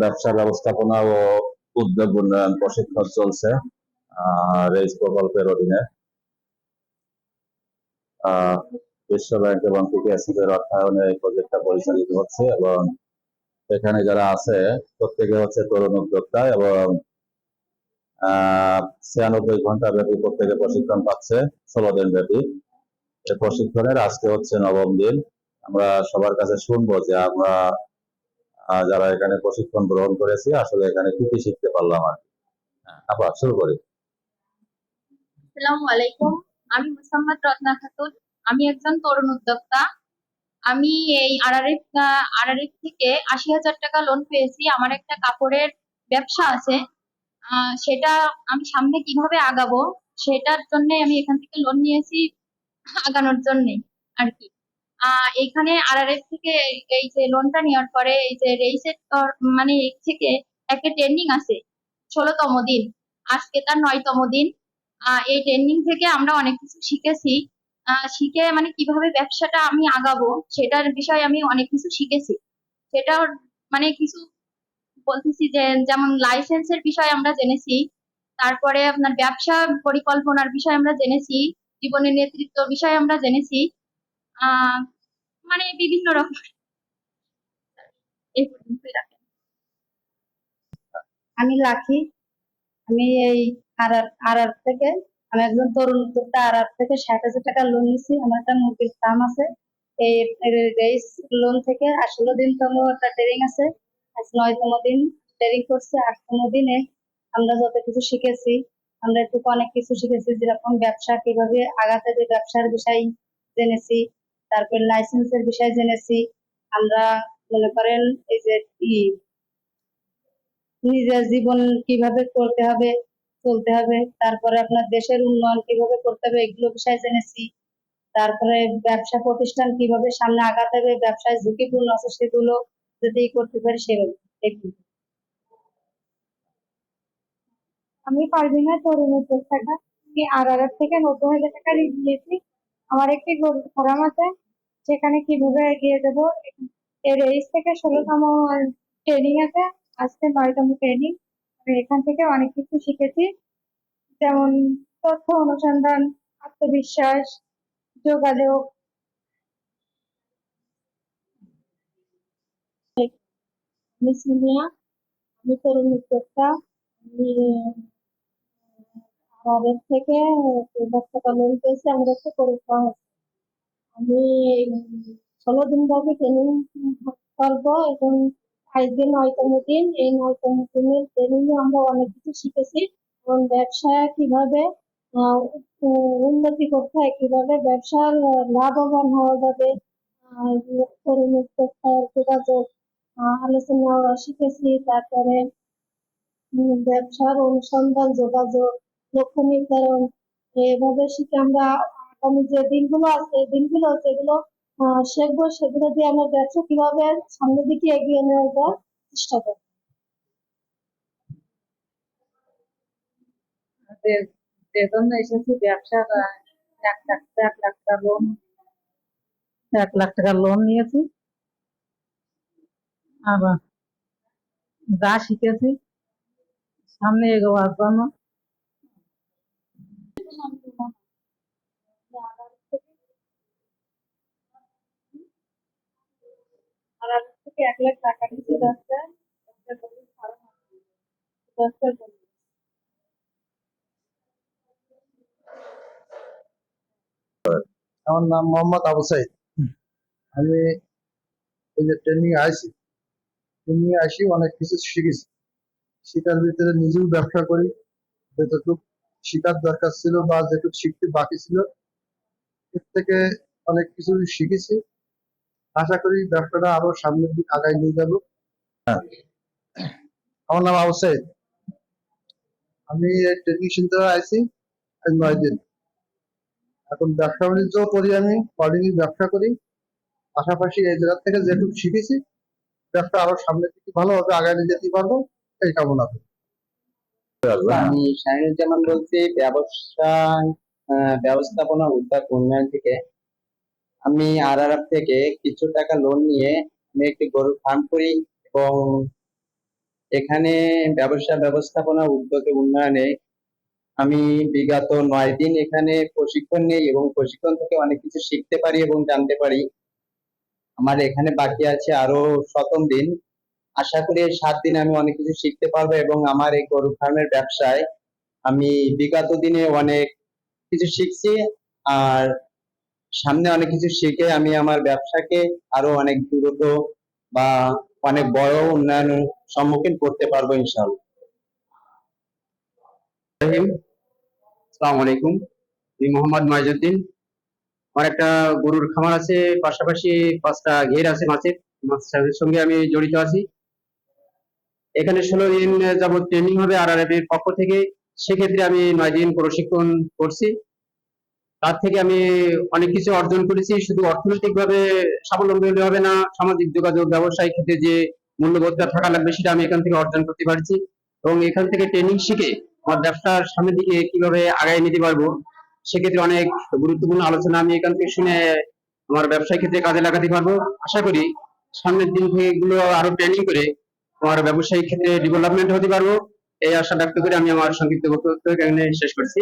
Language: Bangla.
ব্যবসা ব্যবস্থাপনা ও উদ্যোগ উন্নয়ন প্রশিক্ষণ চলছে রেইস প্রকল্পের অধীনে। বিশ্ব ব্যাংক এবং পিকেএসসি অর্থায়নে এই প্রজেক্টটা পরিচালিত হচ্ছে এবং এখানে যারা আছে, প্রত্যেকে হচ্ছে তরুণ উদ্যোক্তা এবং ছিয়ানব্বই ঘণ্টা ব্যাপী প্রত্যেকে প্রশিক্ষণ পাচ্ছে, ষোলো দিন ব্যাপী। এই প্রশিক্ষণের আজকে হচ্ছে নবম দিন। আমরা সবার কাছে শুনব যে আমরা যারা এখানে প্রশিক্ষণ গ্রহণ করেছি আসলে এখানে কি কি শিখতে পারলাম আর কি। হ্যাঁ, আবার শুরু করি। আসসালামু আলাইকুম। আমি মুসাম্মদ রত্না খাতুন। আমি একজন তরুণ উদ্যোক্তা। আমি এই আরআরএফ আরআরএফ থেকে আশি হাজার টাকা লোন পেয়েছি। আমার একটা কাপড়ের ব্যবসা আছে। আহ, সেটা আমি সামনে কীভাবে আগাবো সেটার জন্য আমি এখান থেকে লোন নিয়েছি আগানোর জন্য আর কি। এখানে আরআরএফ থেকে এই যে লোনটা নেওয়ার পরে এই যে রেইসের মানে থেকে একটা ট্রেন্ডিং আছে, ষোলোতম দিন। আজকে তার নয়তম দিন। এই ট্রেন্ডিং থেকে আমরা অনেক কিছু শিখেছি। শিখে মানে কীভাবে ব্যবসাটা আমি আগাবো, সেটার বিষয়ে আমি অনেক কিছু শিখেছি। সেটা মানে কিছু বলতেছি যে, যেমন লাইসেন্সের বিষয়ে আমরা জেনেছি, তারপরে আপনার ব্যবসা পরিকল্পনার বিষয়ে আমরা জেনেছি, জীবনের নেতৃত্ব বিষয়ে আমরা জেনেছি মানে বিভিন্ন রকম। আমি লাখি আমি এই আর আর থেকে, আমি একজন তরুণ উদ্যোক্তা আর আর থেকে ষাট হাজার টাকা লোন নিয়েছি আমার একটা মুরগির ফার্ম আছে। এই রেস লোন থেকে ষোলো দিনতম একটা ট্রেনিং আছে। আজ নয়তম দিন ট্রেনিং করছে, আটতম দিনে আমরা যত কিছু শিখেছি, আমরা একটু অনেক কিছু শিখেছি, যেরকম ব্যবসা, কীভাবে আগাতে যে ব্যবসার বিষয় জেনেছি। তারপর লাইসেন্সের বিষয় জেনেছি। আমরা মনে করেন এই যে নিজের জীবন কীভাবে করতে হবে, চলতে হবে, তারপরে আপনার দেশের উন্নয়ন কীভাবে করতে হবে, এগুলো বিষয় জেনেছি। তারপরে ব্যবসা প্রতিষ্ঠান কীভাবে সামনে আগাতে হবে, ব্যবসায় ঝুঁকিপূর্ণ আছে সেগুলো যদি করতে পারি এগুলো আমি পারভিনা তরুণ উদ্যোক্তাটা আমি আরআরএফ থেকে নব্বই হাজার টাকা ঋণ নিয়েছি আমার একটি গরুর ফার্ম আছে। সেখানে কীভাবে এগিয়ে যাব, এর রেস থেকে ষোলোতম ট্রেনিং আছে, আজকে নয়তম ট্রেনিং আমি এখান থেকে অনেক কিছু শিখেছি, যেমন তথ্য অনুসন্ধান, আত্মবিশ্বাস, যোগাযোগ মিস মিলিয়া, আমি তরুণ উদ্যোক্তা, আমি আমাদের থেকে টাকা লোন পেয়েছি আমাদের একটা আছে। আমি ষোলো দিন ব্যাপী ট্রেনিং করব এবং আজকে নয়তম দিন, এই নয়তম দিনের ট্রেনিং আমরা অনেক কিছু শিখেছি এবং ব্যবসায় কীভাবে উন্নতি করতে হয়, কীভাবে ব্যবসার লাভবান হওয়া যাবে তরুণ উদ্যোক্তার যোগাযোগ আলোচনা শিখেছি, তারপরে ব্যবসার অনুসন্ধান, যোগাযোগ, লক্ষ্য নির্ধারণ, এভাবে শিখে আমরা যে দিনগুলো আছে দিনগুলো সেগুলো শিখব সেগুলো দিয়ে আমার ব্যবসা কীভাবে সামনের দিকে এগিয়ে নিয়ে যাওয়ার চেষ্টা করব। এজন্য এসেছি ব্যবসার এক লাখ এক লাখ টাকা লোন এক লাখ টাকা লোন নিয়েছি। আবার যা শিখেছি, সামনে এগোবার জন্য আর আজ থেকে এক লাখ টাকা দশটা দশটা গরু আমার নাম মোহাম্মদ আবু সাইদ। আমি ওই যে ট্রেনিং আইছি। ট্রেনিং আসি অনেক কিছু শিখেছি। শিকার ভিতরে নিজেও ব্যবসা করি যতটুকু শিকার দরকার ছিল বা যেটুক শিখতে বাকি ছিল এর থেকে অনেক কিছু শিখেছি। আশা করি ব্যবসাটা আরও সামনের দিকে আগায় নিয়ে যাব। আমার নাম আবু সাইদ আমি সেন্টারে আইছি আজ নয় দিন। এখন ব্যবসা বাণিজ্য করি আমি কলিং ব্যবসা করি। পাশাপাশি এই জায়গা থেকে যেটুকু শিখেছি ব্যবসা আরও সামনের দিকে ভালোভাবে আগায় নিয়ে যেতে পারব এই কামনা করি। আমি শাহিনুজ্জামান বলছি ব্যবসা আহ, ব্যবস্থাপনা উদ্যোগ উন্নয়ন থেকে আমি আরআরএফ থেকে কিছু টাকা লোন নিয়ে আমি একটি গরুর ফার্ম করি এবং এখানে ব্যবসা ব্যবস্থাপনা উদ্যোগে উন্নয়নে আমি বিগত নয় দিন এখানে প্রশিক্ষণ নেই এবং প্রশিক্ষণ থেকে অনেক কিছু শিখতে পারি এবং জানতে পারি। আমার এখানে বাকি আছে আরও সপ্তম দিন। আশা করি এই সাত দিন আমি অনেক কিছু শিখতে পারব এবং আমার এই গরু ফার্মের ব্যবসায় আমি বিগত দিনে অনেক কিছু শিখছি। আর সামনে অনেক কিছু শিখে আমি আমার ব্যবসাকে আরও অনেক দ্রুত বা অনেক বড় উন্নয়নের সম্মুখীন করতে পারব ইনশাল্লাহ মোহাম্মদ আমার একটা গরুর খামার আছে, পাশাপাশি পাঁচটা ঘের আছে মাছের। মাছ সঙ্গে আমি জড়িত আছি। এখানে ষোলো দিন যাবত ট্রেনিং হবে আর পক্ষ থেকে। সেক্ষেত্রে আমি নয় দিন প্রশিক্ষণ করছি। তার থেকে আমি অনেক কিছু অর্জন করেছি, শুধু অর্থনৈতিক ভাবে স্বাবলম্বী হবে না, সামাজিক যোগাযোগ, ব্যবসায়িক ক্ষেত্রে যে মূল্যবোধটা থাকা লাগবে সেটা আমি এখান থেকে অর্জন করতে পারছি। এবং এখান থেকে ট্রেনিং শিখে আমার ব্যবসার সামনের দিকে কীভাবে আগায় নিতে পারব, সেক্ষেত্রে অনেক গুরুত্বপূর্ণ আলোচনা আমি এখান থেকে শুনে আমার ব্যবসায় ক্ষেত্রে কাজে লাগাতে পারব। আশা করি সামনের দিন থেকে এগুলো আরও ট্রেনিং করে আমার ব্যবসায়িক ক্ষেত্রে ডেভেলপমেন্ট হতে পারব। এই আশা ব্যক্ত করে আমি আমার সংক্ষিপ্ত বক্তব্য এখানে শেষ করছি।